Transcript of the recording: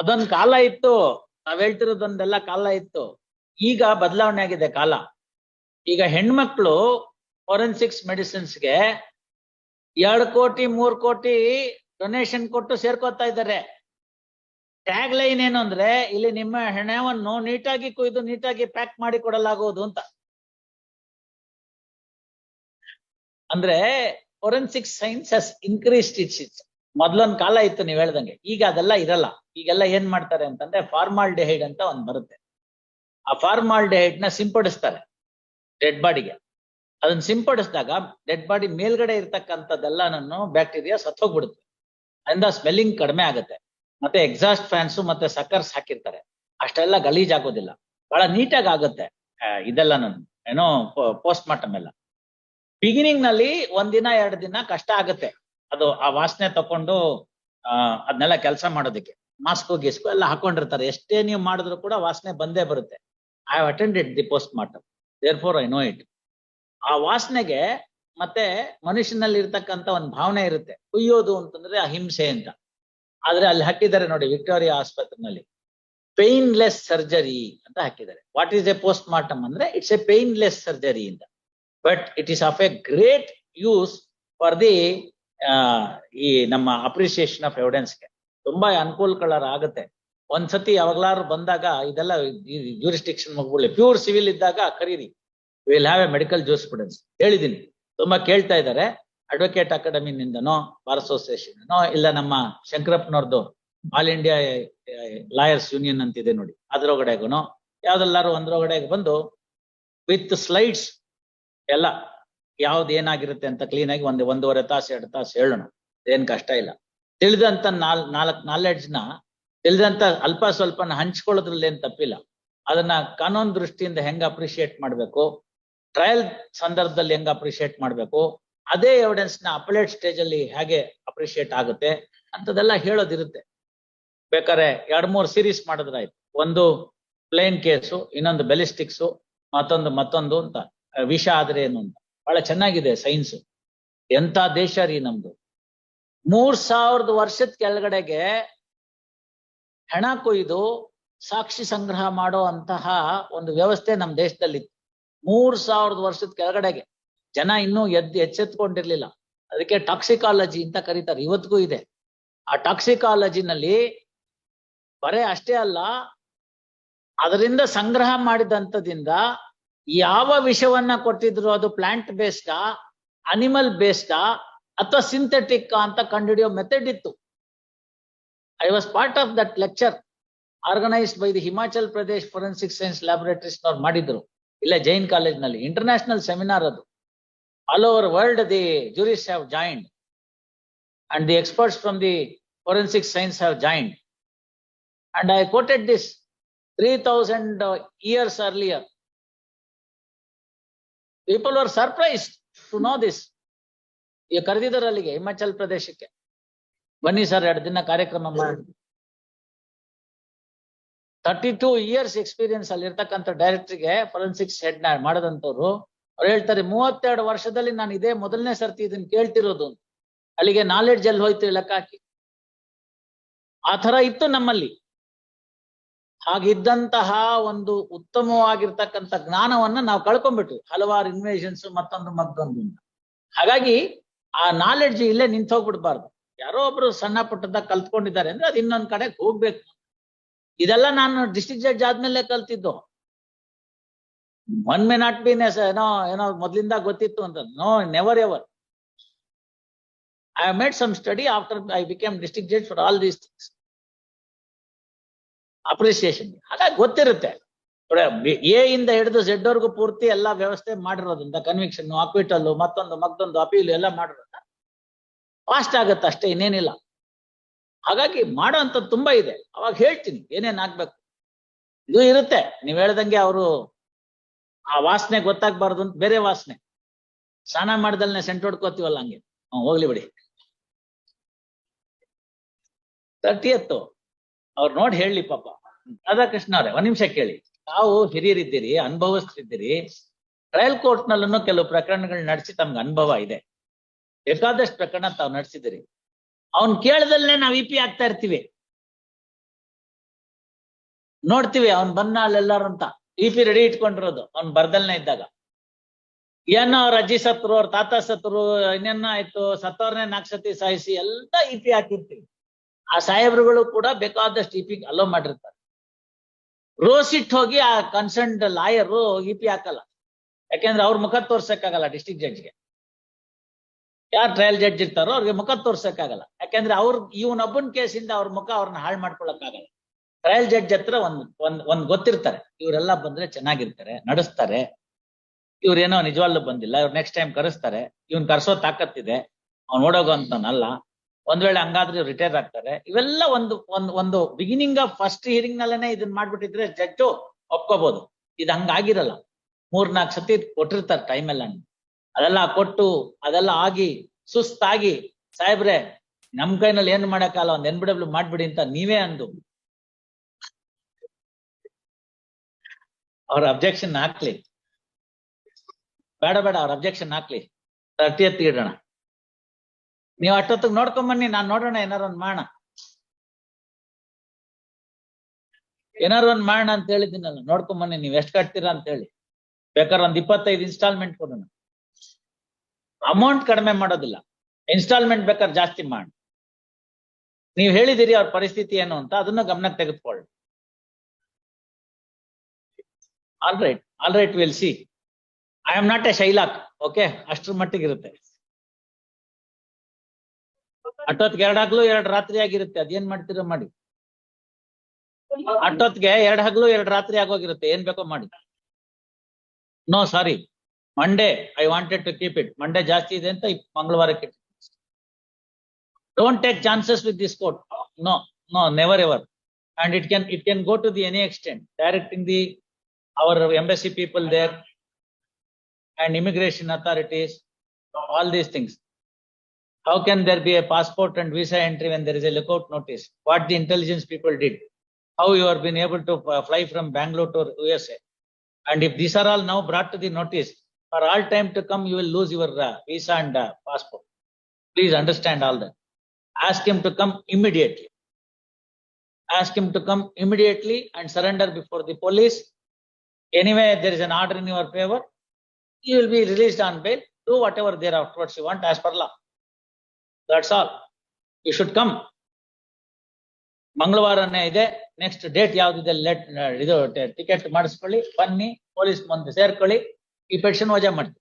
ಅದೊಂದ್ ಕಾಲ ಇತ್ತು. ನಾವ್ ಹೇಳ್ತಿರೋದೊಂದೆಲ್ಲ ಕಾಲ ಇತ್ತು. ಈಗ ಬದಲಾವಣೆ ಆಗಿದೆ ಕಾಲ. ಈಗ ಹೆಣ್ಮಕ್ಳು ಫೋರೆನ್ಸಿಕ್ಸ್ ಮೆಡಿಸಿನ್ಸ್ಗೆ ಎರಡು ಕೋಟಿ, ಮೂರ್ ಕೋಟಿ ಡೊನೇಷನ್ ಕೊಟ್ಟು ಸೇರ್ಕೋತಾ ಇದ್ದಾರೆ. ಟ್ಯಾಗ್ ಲೈನ್ ಏನು ಅಂದ್ರೆ ಇಲ್ಲಿ ನಿಮ್ಮ ಹೆಣವನ್ನು ನೀಟಾಗಿ ಕುಯ್ದು ನೀಟಾಗಿ ಪ್ಯಾಕ್ ಮಾಡಿ ಕೊಡಲಾಗುವುದು ಅಂತ. ಅಂದ್ರೆ forensic science has increased it's it's ಮೊದ್ಲೊಂದ್ ಕಾಲ ಇತ್ತು ನೀವ್ ಹೇಳ್ದಂಗೆ. ಈಗ ಅದೆಲ್ಲ ಇರಲ್ಲ. ಈಗೆಲ್ಲ ಏನ್ ಮಾಡ್ತಾರೆ ಅಂತಂದ್ರೆ ಫಾರ್ಮಾಲ್ ಡೆಹೈಡ್ ಅಂತ ಒಂದ್ ಬರುತ್ತೆ. ಆ ಫಾರ್ಮಾಲ್ ಡೆಹೈಡ್ನ ಸಿಂಪಡಿಸ್ತಾರೆ ಡೆಡ್ ಬಾಡಿಗೆ. ಅದನ್ನ ಸಿಂಪಡಿಸಿದಾಗ ಡೆಡ್ ಬಾಡಿ ಮೇಲ್ಗಡೆ ಇರ್ತಕ್ಕಂಥದ್ದೆಲ್ಲ ನಾನು ಬ್ಯಾಕ್ಟೀರಿಯಾ ಸತ್ತೋಗ್ಬಿಡುತ್ತೆ. ಅದರಿಂದ ಸ್ಮೆಲ್ಲಿಂಗ್ ಕಡಿಮೆ ಆಗುತ್ತೆ. ಮತ್ತೆ ಎಕ್ಸಾಸ್ಟ್ ಫ್ಯಾನ್ಸ್ ಮತ್ತೆ ಸಕ್ಕರ್ಸ್ ಹಾಕಿರ್ತಾರೆ. ಅಷ್ಟೆಲ್ಲ ಗಲೀಜ್ ಆಗೋದಿಲ್ಲ. ಬಹಳ ನೀಟಾಗಿ ಆಗುತ್ತೆ ಇದೆಲ್ಲ ನಾನು ಏನೋ ಪೋಸ್ಟ್ ಮಾರ್ಟಮ್ ಎಲ್ಲ. ಬಿಗಿನಿಂಗ್ನಲ್ಲಿ ಒಂದಿನ, ಎರಡು ದಿನ ಕಷ್ಟ ಆಗುತ್ತೆ. ಅದು ಆ ವಾಸನೆ ತಕೊಂಡು, ಆ ಅದನ್ನೆಲ್ಲ ಕೆಲಸ ಮಾಡೋದಕ್ಕೆ. ಮಾಸ್ಕ್ ಗಿಸ್ಕು ಎಲ್ಲ ಹಾಕೊಂಡಿರ್ತಾರೆ. ಎಷ್ಟೇ ನೀವು ಮಾಡಿದ್ರು ಕೂಡ ವಾಸನೆ ಬಂದೇ ಬರುತ್ತೆ. I have attended the post mortem therefore I know it ಆ ವಾಸನೆಗೆ ಮತ್ತೆ ಮನುಷ್ಯನಲ್ಲಿ ಇರ್ತಕ್ಕಂತ ಒಂದು ಭಾವನೆ ಇರುತ್ತೆ. ಕುಯ್ಯೋದು ಅಂತಂದ್ರೆ ಅಹಿಂಸೆ ಅಂತ. ಆದ್ರೆ ಅಲ್ಲಿ ಹಾಕಿದ್ದಾರೆ ನೋಡಿ ವಿಕ್ಟೋರಿಯಾ ಆಸ್ಪತ್ರೆನಲ್ಲಿ. ಪೇನ್ಲೆಸ್ ಸರ್ಜರಿ ಅಂತ ಹಾಕಿದ್ದಾರೆ. What is a post mortem ಅಂದ್ರೆ ಇಟ್ಸ್ ಎ ಪೇನ್ಲೆಸ್ ಸರ್ಜರಿ ಅಂತ. But it is of a great use for the ಈ ನಮ್ಮ ಅಪ್ರಿಸಿಯೇಷನ್ ಆಫ್ ಎವಿಡೆನ್ಸ್ಗೆ ತುಂಬಾ ಅನುಕೂಲಕರ ಆಗುತ್ತೆ ಒಂದ್ಸತಿ ಯಾವಾಗ್ಲಾರು ಬಂದಾಗ ಇದೆಲ್ಲ ಜ್ಯೂರಿಸ್ಟಿಕ್ಷನ್ ಮಗುಗಳು ಪ್ಯೂರ್ ಸಿವಿಲ್ ಇದ್ದಾಗ ಕರೀರಿ. Will have a medical jurisprudence ಹೇಳಿದೀನಿ. ತುಂಬಾ ಕೇಳ್ತಾ ಇದ್ದಾರೆ. ಅಡ್ವೊಕೇಟ್ ಅಕಾಡೆಮಿನಿಂದನೋ ಬಾರ್ ಅಸೋಸಿಯೇಷನ್ ಇಲ್ಲ ನಮ್ಮ ಶಂಕರಪ್ಪನವ್ರದ್ದು ಆಲ್ ಇಂಡಿಯಾ ಲಾಯರ್ಸ್ ಯೂನಿಯನ್ ಅಂತಿದೆ ನೋಡಿ. ಅದ್ರೊಳಗಡೆಗೂ ಯಾವ್ದೆಲ್ಲಾರು ಒಂದ್ರೊಳಗಡೆಗೆ ಬಂದು ವಿತ್ ಸ್ಲೈಡ್ಸ್ ಎಲ್ಲ ಯಾವ್ದು ಏನಾಗಿರುತ್ತೆ ಅಂತ ಕ್ಲೀನ್ ಆಗಿ ಒಂದು ಒಂದೂವರೆ ತಾಸು, ಎರಡು ತಾಸು ಹೇಳೋಣ. ಏನ್ ಕಷ್ಟ ಇಲ್ಲ. ತಿಳಿದಂತ ನಾಲ್, ನಾಲ್ಕ್ ನಾಲೆಡ್ಜ್ನ, ತಿಳಿದಂತ ಅಲ್ಪ ಸ್ವಲ್ಪನ ಹಂಚ್ಕೊಳ್ಳೋದ್ರಲ್ಲಿ ಏನ್ ತಪ್ಪಿಲ್ಲ. ಅದನ್ನ ಕಾನೂನು ದೃಷ್ಟಿಯಿಂದ ಹೆಂಗ್ ಅಪ್ರಿಷಿಯೇಟ್ ಮಾಡ್ಬೇಕು? ಟ್ರಯಲ್ ಸಂದರ್ಭದಲ್ಲಿ ಹೆಂಗ್ ಅಪ್ರಿಷಿಯೇಟ್ ಮಾಡ್ಬೇಕು? ಅದೇ ಎವಿಡೆನ್ಸ್ನ ಅಪಲೇಟ್ ಸ್ಟೇಜ್ ಅಲ್ಲಿ ಹೇಗೆ ಅಪ್ರಿಷಿಯೇಟ್ ಆಗುತ್ತೆ? ಅಂತದೆಲ್ಲ ಹೇಳೋದಿರುತ್ತೆ. ಬೇಕಾದ್ರೆ ಎರಡ್ ಮೂರ್ ಸೀರೀಸ್ ಮಾಡಿದ್ರಾಯ್ತು ಒಂದು ಪ್ಲೇನ್ ಕೇಸು ಇನ್ನೊಂದು ಬೆಲಿಸ್ಟಿಕ್ಸು ಮತ್ತೊಂದು ಮತ್ತೊಂದು ಅಂತ, ವಿಷ ಆದ್ರೆ ಏನು ಅಂತ. ಬಹಳ ಚೆನ್ನಾಗಿದೆ ಸೈನ್ಸ್. ಎಂತ ದೇಶ ರೀ ನಮ್ದು. ಮೂರ್ ಸಾವಿರದ ವರ್ಷದ ಕೆಳಗಡೆಗೆ ಹೆಣ ಕೊಯ್ದು ಸಾಕ್ಷಿ ಸಂಗ್ರಹ ಮಾಡೋ ಅಂತಹ ಒಂದು ವ್ಯವಸ್ಥೆ ನಮ್ ದೇಶದಲ್ಲಿ ಮೂರ್ ಸಾವಿರದ ವರ್ಷದ ಕೆಳಗಡೆಗೆ. ಜನ ಇನ್ನೂ ಎದ್ದು ಎಚ್ಚೆತ್ಕೊಂಡಿರ್ಲಿಲ್ಲ. ಅದಕ್ಕೆ ಟಾಕ್ಸಿಕಾಲಜಿ ಅಂತ ಕರೀತಾರೆ. ಇವತ್ತಿಗೂ ಇದೆ. ಆ ಟಾಕ್ಸಿಕಾಲಜಿನಲ್ಲಿ ಬರೇ ಅಷ್ಟೇ ಅಲ್ಲ, ಅದರಿಂದ ಸಂಗ್ರಹ ಮಾಡಿದಂತದಿಂದ ಯಾವ ವಿಷವನ್ನ ಕೊಟ್ಟಿದ್ರು ಅದು ಪ್ಲಾಂಟ್ ಬೇಸ್ಡಾ ಅನಿಮಲ್ ಬೇಸ್ಡಾ ಅಥವಾ ಸಿಂಥೆಟಿಕ್ ಅಂತ ಕಂಡುಹಿಡಿಯೋ ಮೆಥಡ್ ಇತ್ತು. I was part of that lecture organised by the Himachal Pradesh forensic science laboratories ನವ್ರು ಮಾಡಿದ್ರು. ಇಲ್ಲ ಜೈನ್ ಕಾಲೇಜ್ನಲ್ಲಿ ಇಂಟರ್ನ್ಯಾಷನಲ್ ಸೆಮಿನಾರ್ ಅದು. All over world the jurists have joined and the experts from the forensic science have joined and I quoted this three thousand years earlier people are surprise to know this ಈಗ ಕರೆದಿದ್ದಾರೆ ಅಲ್ಲಿಗೆ ಹಿಮಾಚಲ್ ಪ್ರದೇಶಕ್ಕೆ. ಬನ್ನಿ sir, ಎರಡು ದಿನ ಕಾರ್ಯಕ್ರಮ ಮಾಡಿ. Thirty two years experience ಅಲ್ಲಿ ಇರ್ತಕ್ಕಂಥ ಡೈರೆಕ್ಟ್ರಿಗೆ ಫೊರೆನ್ಸಿಕ್ಸ್ ಹೆಡ್ ಮಾಡದಂತವ್ರು ಅವ್ರು ಹೇಳ್ತಾರೆ, ಮೂವತ್ತೆರಡು ವರ್ಷದಲ್ಲಿ ನಾನು ಇದೇ ಮೊದಲನೇ ಸರ್ತಿ ಇದನ್ನ ಕೇಳ್ತಿರೋದು. ಅಲ್ಲಿಗೆ ನಾಲೆಡ್ಜ್ ಅಲ್ಲಿ ಹೋಯ್ತು ಲೆಕ್ಕ ಹಾಕಿ? ಆ ತರ ಇತ್ತು ನಮ್ಮಲ್ಲಿ. ಹಾಗಿದ್ದಂತಹ ಒಂದು ಉತ್ತಮವಾಗಿರ್ತಕ್ಕಂಥ ಜ್ಞಾನವನ್ನ ನಾವು ಕಳ್ಕೊಂಡ್ಬಿಟ್ವಿ. ಹಲವಾರು ಇನ್ವೇಷನ್ಸ್ ಮತ್ತೊಂದು ಮತ್ತೊಂದು ಹಾಗಾಗಿ ಆ ನಾಲೆಡ್ಜ್ ಇಲ್ಲೇ ನಿಂತು ಹೋಗ್ಬಿಡ್ಬಾರ್ದು. ಯಾರೋ ಒಬ್ರು ಸಣ್ಣ ಪುಟ್ಟದ ಕಲ್ತ್ಕೊಂಡಿದ್ದಾರೆ ಅಂದ್ರೆ ಅದು ಇನ್ನೊಂದ್ ಕಡೆ ಹೋಗ್ಬೇಕು. ಇದೆಲ್ಲ ನಾನು ಡಿಸ್ಟ್ರಿಕ್ಟ್ ಜಡ್ಜ್ ಆದ್ಮೇಲೆ ಕಲ್ತಿದ್ದು. ಒನ್ ಮೇ ನಾಟ್ ಬಿನ್ ಏನೋ ಏನೋ ಮೊದ್ಲಿಂದ ಗೊತ್ತಿತ್ತು ಅಂತ. No never ever I made some study after I became district judge for all these things appreciation ಹಾಗಾಗಿ ಗೊತ್ತಿರುತ್ತೆ. ಎ ಇಂದ ಹಿಡಿದು ಝೆಡ್ ವರ್ಗೂ ಪೂರ್ತಿ ಎಲ್ಲಾ ವ್ಯವಸ್ಥೆ ಮಾಡಿರೋದ್ರಿಂದ ಕನ್ವಿಕ್ಷನ್ ಅಕ್ವಿಟಲ್ ಮತ್ತೊಂದು ಮತ್ತೊಂದು ಅಪೀಲ್ ಎಲ್ಲ ಮಾಡಿರೋದ್ರಿಂದ ಫಾಸ್ಟ್ ಆಗುತ್ತೆ ಅಷ್ಟೇ, ಇನ್ನೇನಿಲ್ಲ. ಹಾಗಾಗಿ ಮಾಡೋ ಅಂಥದ್ದು ತುಂಬಾ ಇದೆ. ಅವಾಗ ಹೇಳ್ತೀನಿ, ಏನೇನ್ ಆಗ್ಬೇಕು? ಇದು ಇರುತ್ತೆ. ನೀವ್ ಹೇಳ್ದಂಗೆ ಅವರು ಆ ವಾಸನೆ ಗೊತ್ತಾಗ್ಬಾರ್ದು ಅಂತ, ಬೇರೆ ವಾಸನೆ. ಸ್ನಾನ ಮಾಡ್ದಲ್ನೆ ಸೆಂಟ್ ಹೊಡ್ಕೋತೀವಲ್ಲ ಹಂಗೆ. ಹೋಗ್ಲಿ ಬಿಡಿ. ತರ್ಟಿಯತ್ತು ಅವ್ರು ನೋಡಿ ಹೇಳಿ ಪಾಪ. ರಾಧಾಕೃಷ್ಣ ಅವ್ರೆ, ಒಂದ್ ನಿಮಿಷ ಕೇಳಿ. ತಾವು ಹಿರಿಯರಿದ್ದೀರಿ ಅನುಭವಿಸ್ತಿದ್ದೀರಿ ಟ್ರಯಲ್ ಕೋರ್ಟ್ ನಲ್ಲೂ ಕೆಲವು ಪ್ರಕರಣಗಳು ನಡೆಸಿ ತಮ್ಗೆ ಅನುಭವ ಇದೆ. ಬೇಕಾದಷ್ಟು ಪ್ರಕರಣ ತಾವು ನಡೆಸಿದಿರಿ ಅವನ್ ಕೇಳದಲ್ಲೇ ನಾವ್ ಇ ಪಿ ಆಗ್ತಾ ಇರ್ತೀವಿ. ನೋಡ್ತೀವಿ, ಅವ್ನ್ ಬಂದ ಅಲ್ಲೆಲ್ಲಾರು ಅಂತ. ಇ ರೆಡಿ ಇಟ್ಕೊಂಡಿರೋದು, ಅವ್ನ್ ಬರ್ದಲ್ನೇ ಇದ್ದಾಗ. ಏನೋ ಅವ್ರ ಅಜ್ಜಿ ಸತ್ರು, ಅವ್ರ ತಾತ ಸತ್ರು, ಇನ್ನೇನ ಆಯ್ತು ಸತ್ತವ್ರನ್ನೇ ನಾಕ್ಷತಿ ಸಾಯಿಸಿ, ಎಲ್ಲ ಇ ಪಿ ಹಾಕಿರ್ತೀವಿ. ಆ ಸಾಹೇಬ್ರುಗಳು ಕೂಡ ಬೇಕಾದಷ್ಟು ಇಪಿಗೆ ಅಲೋ ಮಾಡಿರ್ತಾರೆ. ರೋಸ್ ಇಟ್ ಹೋಗಿ ಆ ಕನ್ಸರ್ನ್ಡ್ ಲಾಯರ್ ಇಪಿ ಹಾಕಲ್ಲ. ಯಾಕೆಂದ್ರೆ ಅವ್ರ ಮುಖ ತೋರ್ಸಕ್ಕಾಗಲ್ಲ ಡಿಸ್ಟ್ರಿಕ್ಟ್ ಜಡ್ಜ್ಗೆ ಯಾರು ಟ್ರಯಲ್ ಜಡ್ಜ್ ಇರ್ತಾರೋ ಅವ್ರಿಗೆ ಮುಖ ತೋರ್ಸಕ್ಕಾಗಲ್ಲ. ಯಾಕೆಂದ್ರೆ ಅವ್ರ ಇವನೊಬ್ಬನ ಕೇಸಿಂದ ಅವ್ರ ಮುಖ ಅವ್ರನ್ನ ಹಾಳು ಮಾಡ್ಕೊಳಕ್ಕಾಗಲ್ಲ. ಟ್ರಯಲ್ ಜಡ್ಜ್ ಹತ್ರ ಒಂದ್ ಒಂದ್ ಒಂದ್ ಗೊತ್ತಿರ್ತಾರೆ. ಇವರೆಲ್ಲ ಬಂದ್ರೆ ಚೆನ್ನಾಗಿರ್ತಾರೆ, ನಡೆಸ್ತಾರೆ. ಇವ್ರೇನೋ ನಿಜವಾಗ್ಲೂ ಬಂದಿಲ್ಲ, ಇವ್ರು ನೆಕ್ಸ್ಟ್ ಟೈಮ್ ಕರೆಸ್ತಾರೆ. ಇವನ್ ಕರ್ಸೋ ತಾಕತ್ತಿದೆ. ಅವ್ನ್ ಓಡೋಗೋ ಅಂತನಲ್ಲ. ಒಂದ್ ವೇಳೆ ಹಂಗಾದ್ರೆ ರಿಟೈರ್ ಆಗ್ತಾರೆ. ಇವೆಲ್ಲ ಒಂದು ಒಂದು ಒಂದು ಬಿಗಿನಿಂಗ್ ಆಫ್ ಫಸ್ಟ್ ಹಿಯರಿಂಗ್ ನಲ್ಲೇನೆ ಇದನ್ನ ಮಾಡ್ಬಿಟ್ಟಿದ್ರೆ ಜಡ್ಜು ಒಪ್ಕೋಬಹುದು ಇದು ಹಂಗಾಗಿರಲ್ಲ. ಮೂರ್ ನಾಲ್ಕು ಸತಿ ಕೊಟ್ಟಿರ್ತಾರೆ ಟೈಮ್ ಎಲ್ಲ. ಅದೆಲ್ಲ ಕೊಟ್ಟು, ಅದೆಲ್ಲ ಆಗಿ, ಸುಸ್ತಾಗಿ, ಸಾಹೇಬ್ರೆ, ನಮ್ ಕೈನಲ್ಲಿ ಏನ್ ಮಾಡಕ್ಕಲ್ಲ ಒಂದ್ ಎನ್ ಮಾಡ್ಬಿಡಿ ಅಂತ ನೀವೇ ಅಂದು. ಅವ್ರ ಅಬ್ಜೆಕ್ಷನ್ ಹಾಕ್ಲಿ. ಬೇಡ ಬೇಡ, ಅವ್ರ ಅಬ್ಜೆಕ್ಷನ್ ಹಾಕ್ಲಿ. ತರ್ಟಿ ಎತ್ತಿಗೆ ಇಡೋಣ. ನೀವು ಅಷ್ಟೊತ್ತಿಗೆ ನೋಡ್ಕೊಂಡ್ ಬನ್ನಿ, ನಾನ್ ನೋಡೋಣ, ಏನಾರ ಒಂದ್ ಮಾಡ. ಏನಾರ ಒಂದ್ ಮಾಡೋಣ ಅಂತ ಹೇಳಿದ್ದೀನಲ್ಲ, ನೋಡ್ಕೊಂಡ್ ಬನ್ನಿ, ನೀವ್ ಎಷ್ಟ್ ಕಟ್ತೀರಾ ಅಂತ ಹೇಳಿ. ಬೇಕಾದ್ರೆ ಒಂದ್ ಇಪ್ಪತ್ತೈದು ಇನ್ಸ್ಟಾಲ್ಮೆಂಟ್ ಕೊಡೋಣ. ಅಮೌಂಟ್ ಕಡಿಮೆ ಮಾಡೋದಿಲ್ಲ. ಇನ್ಸ್ಟಾಲ್ಮೆಂಟ್ ಬೇಕಾದ್ರೆ ಜಾಸ್ತಿ ಮಾಡಿ. ನೀವ್ ಹೇಳಿದಿರಿ ಅವ್ರ ಪರಿಸ್ಥಿತಿ ಏನು ಅಂತ, ಅದನ್ನ ಗಮನಕ್ಕೆ ತೆಗೆದುಕೊಳ್ಳಿ. All right all right will see I am not a Shylock okay ಅಷ್ಟ್ರ ಮಟ್ಟಿಗೆ ಇರುತ್ತೆ ಅಟ್ಟೊತ್ತಿಗೆ ಎರಡ್ ಹಗ್ಲು, ಎರಡ್ ರಾತ್ರಿ ಆಗಿರುತ್ತೆ. ಅದೇನ್ ಮಾಡ್ತೀರ ಮಾಡಿ. ಅಟ್ಟೊತ್ತಿಗೆ ಎರಡ್ ಹಗ್ಲು, ಎರಡ್ ರಾತ್ರಿ ಆಗೋಗಿರುತ್ತೆ. ಏನ್ ಬೇಕೋ ಮಾಡಿ. No sorry Monday I wanted to keep it Monday ಜಾಸ್ತಿ ಇದೆ ಅಂತ ಮಂಗಳವಾರಕ್ಕೆ don't take chances with this court no no never ever and it can it can go to the any extent directing the our embassy people there and immigration authorities all these things. How can there be a passport and visa entry when there is a lookout notice? What the intelligence people did? How you have been able to uh, fly from Bangalore to USA? And if these are all now brought to the notice, for all time to come, you will lose your uh, visa and uh, passport. Please understand all that. Ask him to come immediately. Ask him to come immediately and surrender before the police. Anyway, there is an order in your favor. You will be released on bail. Do whatever there afterwards you want as per law. That's all you should come ಮಂಗಳವಾರನೇ ಇದೆ. Next date ಯಾವ್ದಿದೆ let ಇದು ticket ಮಾಡಿಸ್ಕೊಳ್ಳಿ. ಬನ್ನಿ police ಮುಂದೆ ಸೇರ್ಕೊಳ್ಳಿ. ಈ petition ವಜಾ ಮಾಡ್ತೀವಿ.